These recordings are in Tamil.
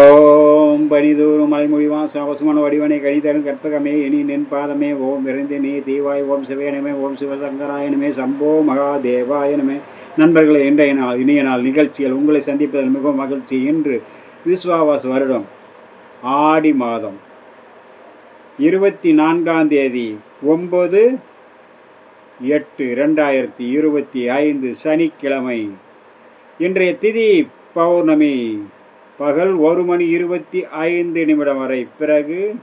ஓம் பனிதூரும் மலைமொழிவா சாவசமான வடிவனை கணிதரும் கற்பகமே இனி நின் பாதமே ஓம் விரைந்து நீ தீவாய் ஓம் சிவேனமே ஓம் சிவசங்கராயனமே சம்போ மகாதேவாயனமே நண்பர்களே இன்றைய நாள் இனிய நாள் நிகழ்ச்சிகள் உங்களை சந்திப்பதில் மிகவும் மகிழ்ச்சி இன்று விஸ்வாவாஸ் வருடம் ஆடி மாதம். இருபத்தி நான்காம் தேதி ஒம்பது எட்டு ரெண்டாயிரத்தி இருபத்தி ஐந்து சனிக்கிழமை. இன்றைய திதி பௌர்ணமி. பகல் ஒரு மணி இருபத்தி ஐந்து நிமிடம் வரை. பிறகு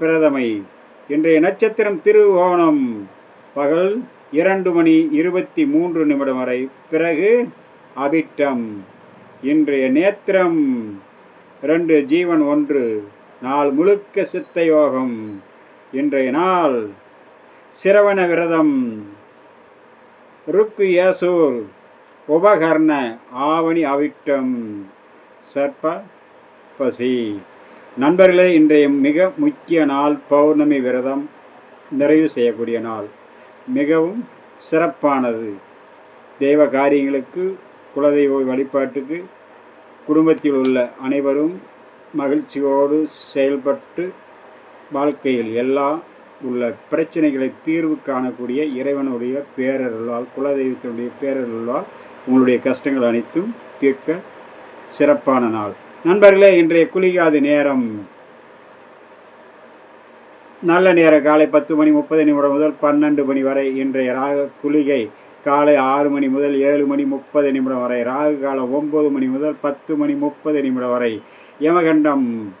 பிரதமை இன்றைய நட்சத்திரம் திருவோணம் பகல் இரண்டு மணி இருபத்தி மூன்று நிமிடம் வரை. பிறகு அபிட்டம் இன்றைய நேத்திரம் ரெண்டு ஜீவன் ஒன்று நாள் முழுக்க சித்த யோகம் இன்றைய நாள் சிரவண விரதம் ருக்கு ஏசூர் உபகர்ண ஆவணி அவிட்டம் சர்ப பசி. நண்பர்களே இன்றைய மிக முக்கிய நாள் பௌர்ணமி விரதம் நிறைவு செய்யக்கூடிய நாள். மிகவும் சிறப்பானது. தெய்வ காரியங்களுக்கு குலதெய்வ வழிபாட்டுக்கு குடும்பத்தில் உள்ள அனைவரும் மகிழ்ச்சியோடு செயல்பட்டு வாழ்க்கையில் எல்லா உள்ள பிரச்சனைகளை தீர்வு காணக்கூடிய இறைவனுடைய பேரருளால் குலதெய்வத்தினுடைய பேரருளால் உங்களுடைய கஷ்டங்கள் அனைத்தும் தீர்க்க சிறப்பான நாள். நண்பர்களே இன்றைய குளிகாது நேரம். நல்ல நேரம். காலை பத்து மணி முப்பது நிமிடம் முதல் பன்னெண்டு மணி வரை இன்றைய ராக குளிகை. காலை ஆறு மணி முதல் ஏழு மணி முப்பது நிமிடம் வரை. ராகு காலம் ஒம்பது மணி முதல் பத்து மணி முப்பது நிமிடம் வரை. யமகண்டம்.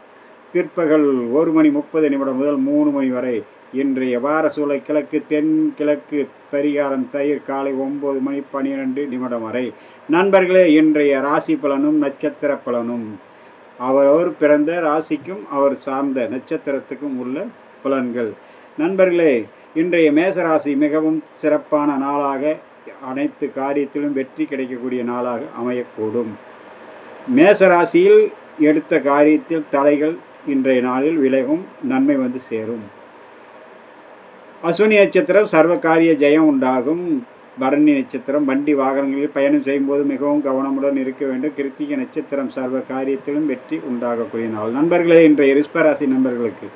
பிற்பகல் ஒரு மணி முப்பது நிமிடம் முதல் மூணு மணி வரை இன்றைய வார சூளை கிழக்கு தென் கிழக்கு பரிகாரம் தயிர் காலை ஒம்பது மணி பன்னிரெண்டு நிமிடம் வரை. நண்பர்களே இன்றைய ராசி பலனும் நட்சத்திர பலனும். அவரவர் பிறந்த ராசிக்கும் அவர் சார்ந்த நட்சத்திரத்துக்கும் உள்ள பலன்கள். நண்பர்களே இன்றைய மேசராசி மிகவும் சிறப்பான நாளாக அனைத்து காரியத்திலும் வெற்றி கிடைக்கக்கூடிய நாளாக அமையக்கூடும். மேசராசியில் எடுத்த காரியத்தில் தலைகள் இன்றைய நாளில் விலகும் நன்மை வந்து சேரும். அஸ்வினி நட்சத்திரம் சர்வகாரிய ஜெயம் உண்டாகும். பரணி நட்சத்திரம் வண்டி வாகனங்களில் பயணம் செய்யும்போது மிகவும் கவனமுடன் இருக்க வேண்டும். கிருத்திகை நட்சத்திரம் சர்வ காரியத்திலும் வெற்றி உண்டாகக்கூடிய நாள். நண்பர்களே இன்றைய ரிஸ்பராசி நண்பர்களுக்கு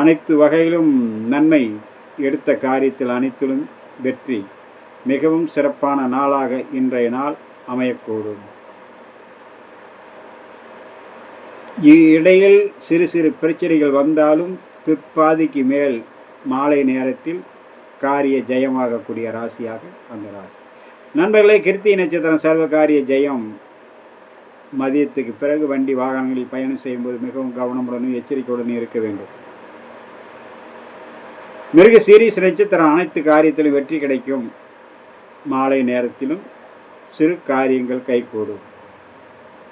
அனைத்து வகையிலும் நன்மை எடுத்த காரியத்தில் அனைத்திலும் வெற்றி மிகவும் சிறப்பான நாளாக இன்றைய நாள் அமையக்கூடும். இடையில் சிறு சிறு பிரச்சனைகள் வந்தாலும் பிற்பாதிக்கு மேல் மாலை நேரத்தில் காரிய ஜெயமாகக்கூடிய ராசியாக அந்த ராசி. நண்பர்களே கிருத்தி நட்சத்திரம் சர்வ காரிய ஜெயம். மதியத்துக்கு பிறகு வண்டி வாகனங்களில் பயணம் செய்யும்போது மிகவும் கவனமுடனும் எச்சரிக்கையுடனும் இருக்க வேண்டும். மிருக சீரிஸ் நட்சத்திரம் அனைத்து காரியத்திலும் வெற்றி கிடைக்கும். மாலை நேரத்திலும் சிறு காரியங்கள் கைகூடும்.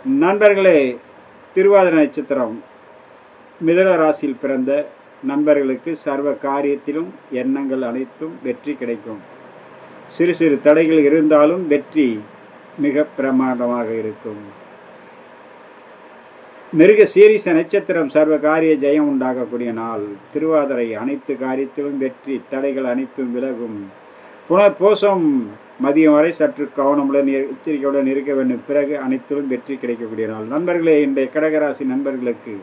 நண்பர்களே திருவாதிர நட்சத்திரம் மிதன ராசியில் பிறந்த நண்பர்களுக்கு சர்வ காரியத்திலும் எண்ணங்கள் அனைத்தும் வெற்றி கிடைக்கும். சிறு சிறு தடைகள் இருந்தாலும் வெற்றி மிக பிரமாண்டமாக இருக்கும். மிருக சீரிச நட்சத்திரம் சர்வ காரிய ஜெயம் உண்டாகக்கூடிய நாள். திருவாதிரை அனைத்து காரியத்திலும் வெற்றி தடைகள் அனைத்தும் விலகும். புனர்பூசம் மதியம் வரை சற்று கவனமுடன் எச்சரிக்கையுடன் இருக்க வேண்டும். பிறகு அனைத்திலும் வெற்றி கிடைக்கக்கூடிய நாள் நண்பர்களே இன்றைய கடகராசி நண்பர்களுக்கு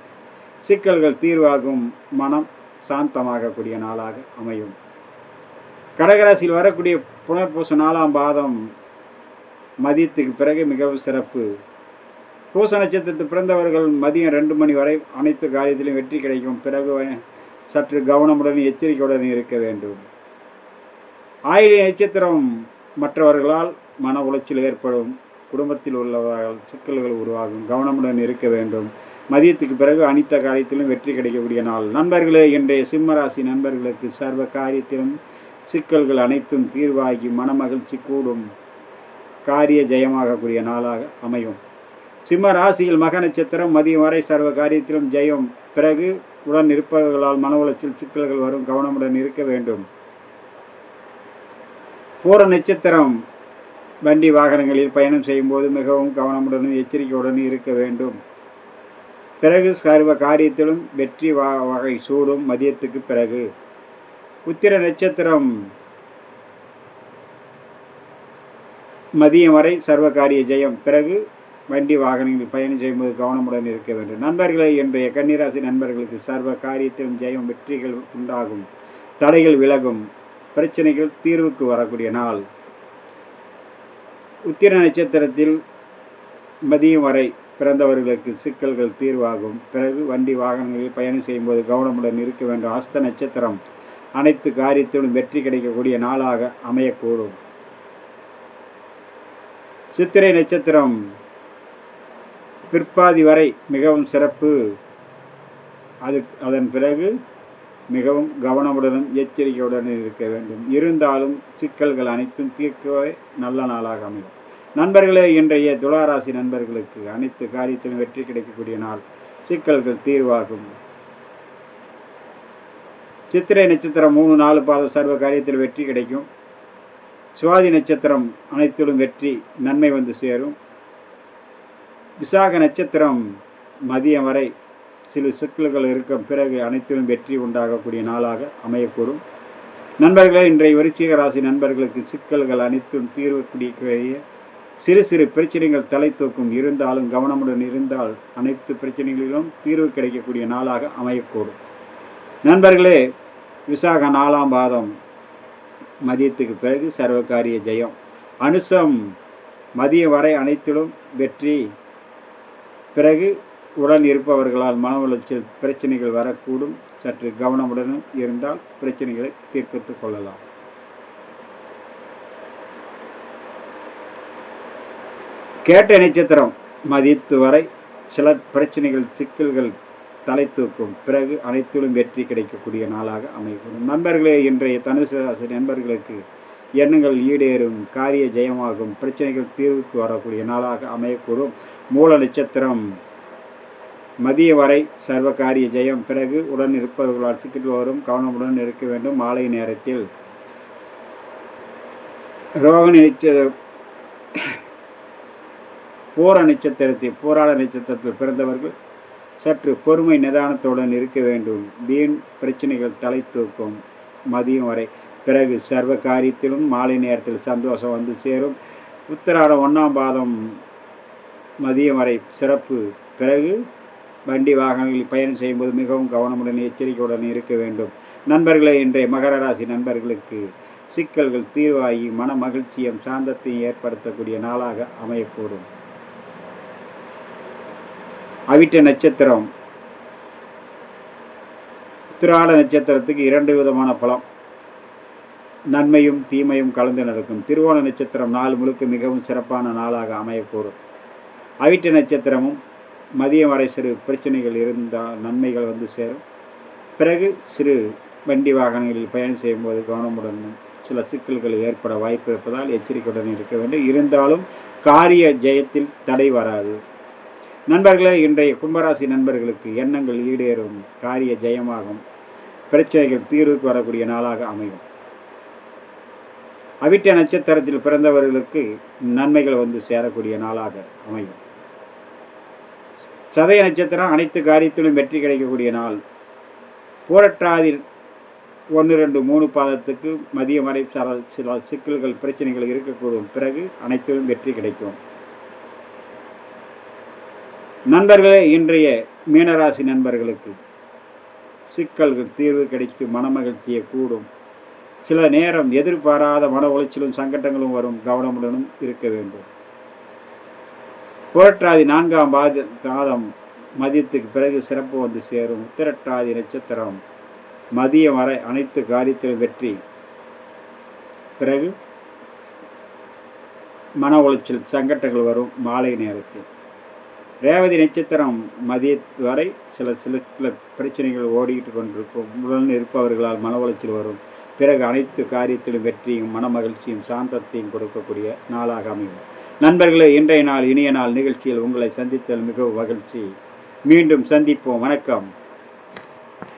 சிக்கல்கள் தீர்வாகும் மனம் சாந்தமாகக்கூடிய நாளாக அமையும். கடகராசியில் வரக்கூடிய புனர்பூச நாலாம் பாதம் மதியத்துக்கு பிறகு மிகவும் சிறப்பு. பூச நட்சத்திரத்தில் பிறந்தவர்கள் மதியம் ரெண்டு மணி வரை அனைத்து காரியத்திலும் வெற்றி கிடைக்கும். பிறகு சற்று கவனமுடன் எச்சரிக்கையுடன் இருக்க வேண்டும். ஆயிரம் நட்சத்திரம் மற்றவர்களால் மன உளைச்சல் ஏற்படும் குடும்பத்தில் உள்ளவர்கள் சிக்கல்கள் உருவாகும் கவனமுடன் இருக்க வேண்டும். மதியத்துக்கு பிறகு அனைத்த காரியத்திலும் வெற்றி கிடைக்கக்கூடிய நாள். நண்பர்களே இன்றைய சிம்மராசி நண்பர்களுக்கு சர்வ காரியத்திலும் சிக்கல்கள் அனைத்தும் தீர்வாகி மனமகிழ்ச்சி கூடும். காரிய ஜெயமாகக்கூடிய நாளாக அமையும். சிம்ம ராசியில் மக நட்சத்திரம் மதியம் வரை சர்வ காரியத்திலும் ஜெயம். பிறகு உடன் இருப்பவர்களால் மன உளைச்சல் சிக்கல்கள் வரும். கவனமுடன் இருக்க வேண்டும். பூர நட்சத்திரம் வண்டி வாகனங்களில் பயணம் செய்யும்போது மிகவும் கவனமுடனும் எச்சரிக்கையுடனும் இருக்க வேண்டும். பிறகு சர்வ காரியத்திலும் வெற்றி வா வகை சூடும் மதியத்துக்கு பிறகு. உத்திர நட்சத்திரம் மதியம் வரை சர்வகாரிய ஜெயம். பிறகு வண்டி வாகனங்களில் பயணம் செய்யும்போது கவனமுடன் இருக்க வேண்டும். நண்பர்களே இன்றைய கன்னிராசி நண்பர்களுக்கு சர்வ காரியத்திலும் ஜெயம் வெற்றிகள் உண்டாகும். தடைகள் விலகும். பிரச்சனைகள் தீர்வுக்கு வரக்கூடிய நாள். உத்திர நட்சத்திரத்தில் மதியம் வரை பிறந்தவர்களுக்கு சிக்கல்கள் தீர்வாகும். பிறகு வண்டி வாகனங்களில் பயணம் செய்யும்போது கவனமுடன் இருக்க வேண்டும். அஸ்த நட்சத்திரம் அனைத்து காரியத்திலும் வெற்றி கிடைக்கக்கூடிய நாளாக அமையக்கூடும். சித்திரை நட்சத்திரம் பிற்பாதி வரை மிகவும் சிறப்பு. அது அதன் பிறகு மிகவும் கவனமுடனும் எச்சரிக்கையுடனும் இருக்க வேண்டும். இருந்தாலும் சிக்கல்கள் அனைத்தும் தீர்க்கவே நல்ல நாளாக அமையும். நண்பர்களே இன்றைய துளாராசி நண்பர்களுக்கு அனைத்து காரியத்திலும் வெற்றி கிடைக்கக்கூடிய நாள். சிக்கல்கள் தீர்வாகும். சித்திரை நட்சத்திரம் மூணு நாலு பாத சர்வ காரியத்தில் வெற்றி கிடைக்கும். சுவாதி நட்சத்திரம் அனைத்திலும் வெற்றி நன்மை வந்து சேரும். விசாக நட்சத்திரம் மதியம் வரை சில சிக்கல்கள் இருக்கும் பிறகு அனைத்திலும் வெற்றி உண்டாகக்கூடிய நாளாக அமையக்கூடும். நண்பர்களே இன்றைய விருச்சிக ராசி நண்பர்களுக்கு சிக்கல்கள் அனைத்தும் தீர்வு தீர்வுக்கூடிய சிறு சிறு பிரச்சனைகள் தலை தூக்கும் இருந்தாலும் கவனமுடன் இருந்தால் அனைத்து பிரச்சனைகளிலும் தீர்வு கிடைக்கக்கூடிய நாளாக அமையக்கூடும். நண்பர்களே விசாக நாலாம் பாதம் மதியத்துக்கு பிறகு சர்வகாரிய ஜெயம். அனுசம் மதியம் வரை அனைத்திலும் வெற்றி. பிறகு உடன் இருப்பவர்களால் மன உளைச்சல் பிரச்சனைகள் வரக்கூடும். சற்று கவனமுடனும் இருந்தால் பிரச்சனைகளை தீர்ப்பித்துக் கொள்ளலாம். கேட்ட நட்சத்திரம் மதித்து வரை சில பிரச்சனைகள் சிக்கல்கள் தலை தூக்கும். பிறகு அனைத்திலும் வெற்றி கிடைக்கக்கூடிய நாளாக அமைக்கும் நண்பர்களே இன்றைய தனுசு ராசி நண்பர்களுக்கு எண்ணங்கள் ஈடேறும். காரிய ஜெயமாகும். பிரச்சனைகள் தீர்வுக்கு வரக்கூடிய நாளாக அமையக்கூடும். மூல நட்சத்திரம் மதிய வரை சர்வ காரிய ஜெயம். பிறகு உடன் இருப்பவர்களால் சிக்கல் வரும் கவனமுடன் இருக்க வேண்டும். மாலை நேரத்தில் ரோக நட்ச பூர நட்சத்திரத்தில் போராட நட்சத்திரத்தில் பிறந்தவர்கள் சற்று பொறுமை நிதானத்துடன் இருக்க வேண்டும். வீண் பிரச்சனைகள் தலை தூக்கும் மதியம் வரை. பிறகு சர்வ காரியத்திலும் மாலை நேரத்தில் சந்தோஷம் வந்து சேரும். உத்தராடம் ஒன்றாம் பாதம் மதியம் வரை சிறப்பு. பிறகு வண்டி வாகனங்களில் பயணம் செய்யும்போது மிகவும் கவனமுடன் எச்சரிக்கையுடன் இருக்க வேண்டும். நண்பர்களே இன்றைய மகர ராசி நண்பர்களுக்கு சிக்கல்கள் தீர்வாகி மன மகிழ்ச்சியும் சாந்தத்தையும் ஏற்படுத்தக்கூடிய நாளாக அமையக்கூடும். அவிட்ட நட்சத்திரம். உத்திராட நட்சத்திரத்துக்கு இரண்டு விதமான பலம். நன்மையும் தீமையும் கலந்து நடக்கும். திருவோண நட்சத்திரம் நாள் முழுக்க மிகவும் சிறப்பான நாளாக அமையக்கூடும். அவிட்ட நட்சத்திரமும் மதியம் வரை சிறு பிரச்சனைகள் இருந்தால் நன்மைகள் வந்து சேரும். பிறகு சிறு வண்டி வாகனங்களில் பயணம் செய்யும்போது கவனமுடன் சில சிக்கல்கள் ஏற்பட வாய்ப்பு இருப்பதால் எச்சரிக்கையுடன் இருக்க வேண்டும். இருந்தாலும் காரிய ஜெயத்தில் தடை வராது. நண்பர்களே இன்றைய கும்பராசி நண்பர்களுக்கு எண்ணங்கள் ஈடேறும். காரிய ஜெயமாகும். பிரச்சனைகள் தீர்வுக்கு வரக்கூடிய நாளாக அமையும். அவிட்ட நட்சத்திரத்தில் பிறந்தவர்களுக்கு நன்மைகள் வந்து சேரக்கூடிய நாளாக அமையும். சதய நட்சத்திரம் அனைத்து காரியத்திலும் வெற்றி கிடைக்கக்கூடிய நாள். போரட்டாதில் ஒன்று ரெண்டு மூணு பாதத்துக்கு மதிய வரை சில சில சிக்கல்கள் பிரச்சனைகள் இருக்கக்கூடும். பிறகு அனைத்திலும் வெற்றி கிடைக்கும். நண்பர்களே இன்றைய மீனராசி நண்பர்களுக்கு சிக்கல்கள் தீர்வு கிடைத்து மனமகிழ்ச்சியை கூடும். சில நேரம் எதிர்பாராத மன உளைச்சலும் சங்கடங்களும் வரும். கவனமுடனும் இருக்க வேண்டும். புரட்டாதி நான்காம் பாத பாதம் மதியத்துக்கு பிறகு சிறப்பு வந்து சேரும். உத்திரட்டாதி நட்சத்திரம் மதியம் வரை அனைத்து காரியத்திலும் வெற்றி. பிறகு மன உளைச்சல் சங்கடங்கள் வரும் மாலை நேரத்தில். ரேவதி நட்சத்திரம் மதிய வரை சில சில சில பிரச்சனைகள் ஓடிக்கிட்டு கொண்டிருக்கும். உடன் இருப்பவர்களால் மன உளைச்சல் வரும். பிறகு அனைத்து காரியத்திலும் வெற்றியும் மன மகிழ்ச்சியும் சாந்தத்தையும் கொடுக்கக்கூடிய நாளாக அமையும். நண்பர்களே இன்றைய நாள் இனிய நாள் நிகழ்ச்சியில் உங்களை சந்தித்தல் மிகவும் மகிழ்ச்சி. மீண்டும் சந்திப்போம். வணக்கம்.